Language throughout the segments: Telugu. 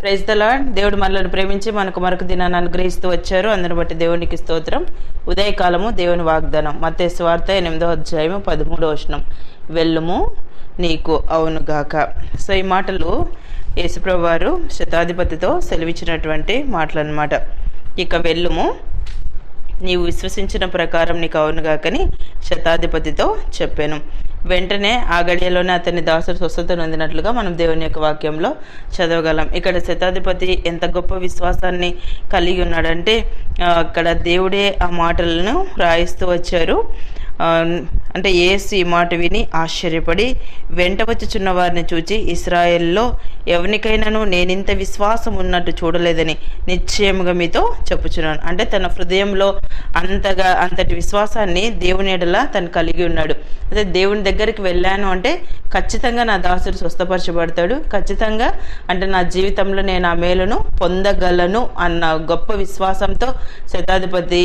ప్రైజ్ ద దేవుడు మనల్ని ప్రేమించి మనకు మరొక దినాన్ని అనుగ్రహిస్తూ వచ్చారు. అందరిని బట్టి దేవునికి స్తోత్రం. ఉదయకాలము దేవుని వాగ్దానం. మతే స్వార్థ ఎనిమిదో అధ్యాయము పదమూడో వచనం. వెళ్ళుము నీకు అవునుగాక సో ఈ మాటలు యేసుప్రభు వారు శతాధిపతితో సెలవిచ్చినటువంటి మాటలన్నమాట. ఇక వెళ్ళుము. నీవు విశ్వసించిన ప్రకారం నీకు అవునుగాకని శతాధిపతితో చెప్పాను. వెంటనే ఆ గడియలోనే అతని దాసుడు స్వస్థత నొందినట్లుగా మనం దేవుని యొక్క వాక్యంలో చదవగలం. ఇక్కడ శతాధిపతి ఎంత గొప్ప విశ్వాసాన్ని కలిగి ఉన్నాడంటే అక్కడ దేవుడే ఆ మాటలను రాయిస్తూ వచ్చారు. అంటే ఏసు ఈ మాట విని ఆశ్చర్యపడి వెంట వచ్చుచున్న వారిని చూచి ఇస్రాయేల్లో ఎవరికైనాను నేనింత విశ్వాసం ఉన్నట్టు చూడలేదని నిశ్చయముగా మీతో చెప్పుచున్నాను. అంటే తన హృదయంలో అంతగా అంతటి విశ్వాసాన్ని దేవుని ఎడలా తను కలిగి ఉన్నాడు. అదే దేవుని దగ్గరికి వెళ్ళాను అంటే ఖచ్చితంగా నా దాసుడు స్వస్థపరచబడతాడు. ఖచ్చితంగా అంటే నా జీవితంలో నేను ఆ మేలును పొందగలను అన్న గొప్ప విశ్వాసంతో శతాధిపతి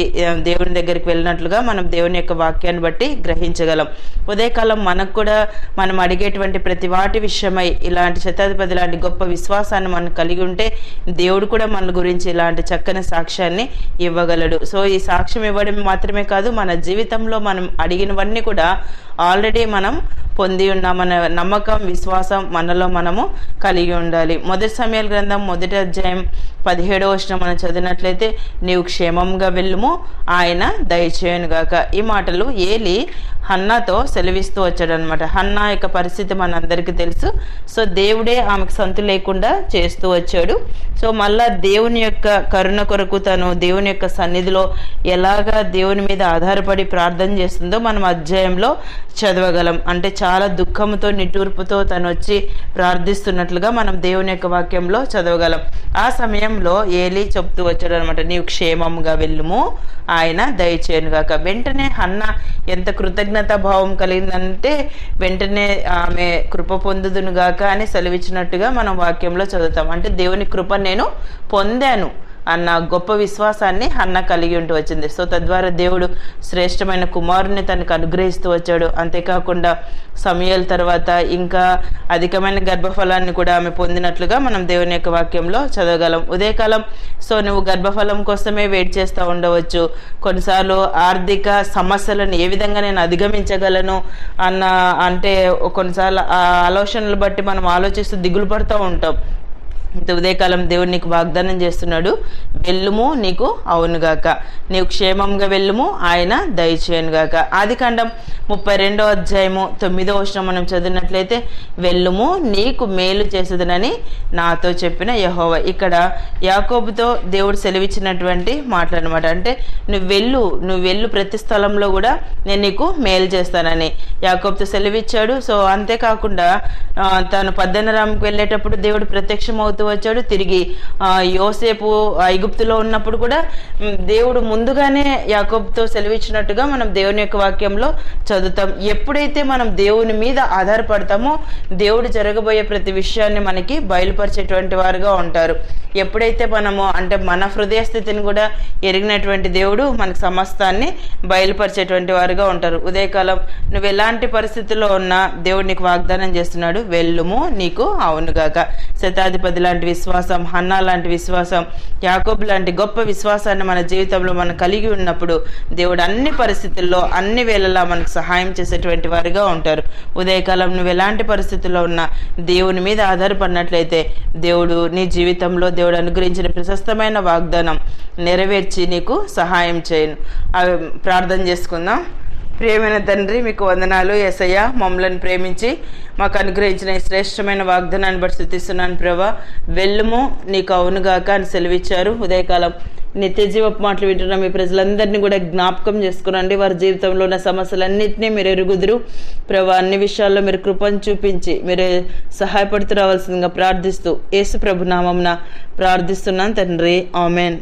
దేవుని దగ్గరికి వెళ్ళినట్లుగా మనం దేవుని యొక్క వాక్యాన్ని బట్టి గ్రహించగలం ఉదయకాలం మనకు కూడా మనం అడిగేటువంటి ప్రతి వాటి విషయమై ఇలాంటి శతాధిపతి లాంటి గొప్ప విశ్వాసాన్ని మనం కలిగి ఉంటే దేవుడు కూడా మన గురించి ఇలాంటి చక్కని సాక్ష్యాన్ని ఇవ్వగలడు. సో ఈ సాక్ష్యం ఇవ్వడం మాత్రమే కాదు మన జీవితంలో మనం అడిగినవన్నీ కూడా ఆల్రెడీ మనం పొంది ఉన్నామన్న నమ్మకం విశ్వాసం మనలో మనము కలిగి ఉండాలి. మొదటి సమయాల గ్రంథం మొదటి అధ్యాయం పదిహేడవ వచ్చిన మనం చదివినట్లయితే నీవు క్షేమంగా వెళ్ళుము ఆయన దయచేయనుగాక. ఈ మాటలు ఏలి హన్నాతో సెలవిస్తూ వచ్చాడనమాట హన్నా యొక్క పరిస్థితి మనందరికీ తెలుసు. సో దేవుడే ఆమెకు సంతు లేకుండా చేస్తూ వచ్చాడు. సో మళ్ళా దేవుని యొక్క కరుణ కొరకు తను దేవుని యొక్క సన్నిధిలో ఎలాగా దేవుని మీద ఆధారపడి ప్రార్థన చేస్తుందో మనం అధ్యాయంలో చదవగలం. అంటే చాలా దుఃఖంతో నిట్టూర్పుతో తను వచ్చి ప్రార్థిస్తున్నట్లుగా మనం దేవుని యొక్క వాక్యంలో చదవగలం. ఆ సమయంలో ఏలి చెప్తూ వచ్చాడు అనమాట నీవు క్షేమంగా వెళ్ళుము. ఆయన దయచేయను గాక. వెంటనే అన్న ఎంత కృతజ్ఞత భావం కలిగిందంటే వెంటనే ఆమె కృప పొందుదును గాక అని సెలవిచ్చినట్టుగా మనం వాక్యంలో చదువుతాం. అంటే దేవుని కృప నేను పొందాను. అన్న గొప్ప విశ్వాసాన్ని హన్న కలిగి ఉంటూ వచ్చింది. సో తద్వారా దేవుడు శ్రేష్టమైన కుమారుని తనకు అనుగ్రహిస్తూ వచ్చాడు. అంతేకాకుండా సమయాల తర్వాత ఇంకా అధికమైన గర్భఫలాన్ని కూడా ఆమె పొందినట్లుగా మనం దేవుని యొక్క వాక్యంలో చదవగలం. ఉదయకాలం సో నువ్వు గర్భఫలం కోసమే వెయిట్ చేస్తూ ఉండవచ్చు. కొన్నిసార్లు ఆర్థిక సమస్యలను ఏ విధంగా నేను అధిగమించగలను అన్న అంటే కొన్నిసార్లు ఆ ఆలోచనలు బట్టి మనం ఆలోచిస్తూ దిగులు పడుతూ ఉంటాం. ఇంత ఉదయకాలం దేవుడు నీకు వాగ్దానం చేస్తున్నాడు. వెళ్ళుము నీకు అవునుగాక నీవు క్షేమంగా వెళ్ళుము ఆయన దయచేయనుగాక ఆది కాండం ముప్పై రెండో అధ్యాయము తొమ్మిదో వచనం మనం చదివినట్లయితే వెళ్ళుము నీకు మేలు చేసేదనని నాతో చెప్పిన యహోవ. ఇక్కడ యాకోబుతో దేవుడు సెలవిచ్చినటువంటి మాటలన్నమాట. అంటే నువ్వు వెళ్ళు నువ్వు వెళ్ళు ప్రతి స్థలంలో కూడా నేను నీకు మేలు చేస్తానని యాకోబుతో సెలవిచ్చాడు. సో అంతేకాకుండా తను తాను వెళ్ళేటప్పుడు దేవుడు ప్రత్యక్షం అవుతూ వచ్చాడు. తిరిగి ఆ, యోసేపు ఐగుప్తులో ఉన్నప్పుడు కూడా దేవుడు ముందుగానే యాకోబ్తో సెలవిచ్చినట్టుగా మనం దేవుని యొక్క వాక్యంలో చదువుతాం. ఎప్పుడైతే మనం దేవుని మీద ఆధారపడతామో దేవుడు జరగబోయే ప్రతి విషయాన్ని మనకి బయలుపరిచేటువంటి వారుగా ఉంటారు. ఎప్పుడైతే మనము అంటే మన హృదయ స్థితిని కూడా ఎరిగినటువంటి దేవుడు మనకు సమస్తాన్ని బయలుపరిచేటువంటి వారుగా ఉంటారు. ఉదయకాలం నువ్వు ఎలాంటి పరిస్థితుల్లో ఉన్నా దేవుడు నీకు వాగ్దానం చేస్తున్నాడు. వెళ్ళుము నీకు అవునుగాక. శతాధిపతి లాంటి విశ్వాసం హన్నా లాంటి విశ్వాసం యాకోబ్ లాంటి గొప్ప విశ్వాసాన్ని మన జీవితంలో మనం కలిగి ఉన్నప్పుడు దేవుడు అన్ని పరిస్థితుల్లో అన్ని వేళలా మనకు సహాయం చేసేటువంటి వారిగా ఉంటారు. ఉదయకాలం నువ్వు ఎలాంటి పరిస్థితుల్లో ఉన్నా దేవుని మీద ఆధారపడినట్లయితే దేవుడు నీ జీవితంలో దేవుడు అనుగ్రహించిన ప్రశస్తమైన వాగ్దానం నెరవేర్చి నీకు సహాయం చేయను. అవి ప్రార్థన చేసుకుందాం. ప్రియమైన తండ్రి మీకు వందనాలు. ఎసయ్య మమ్మలను ప్రేమించి మాకు అనుగ్రహించిన శ్రేష్టమైన వాగ్దానాన్ని బట్టి స్థుతిస్తున్నాను ప్రభా. వెళ్ళము నీకు అవునుగాక అని సెలవిచ్చారు. ఉదయకాలం నిత్యజీవపు మాటలు వింటున్న మీ ప్రజలందరినీ కూడా జ్ఞాపకం చేసుకునండి. వారి జీవితంలో ఉన్న సమస్యలన్నింటినీ మీరు ఎరుగుదురు. ప్రభా అన్ని విషయాల్లో మీరు కృపను చూపించి మీరు సహాయపడుతూ రావాల్సిందిగా ప్రార్థిస్తూ యేసు ప్రభు నామంన ప్రార్థిస్తున్నాను తండ్రి. ఆమెన్.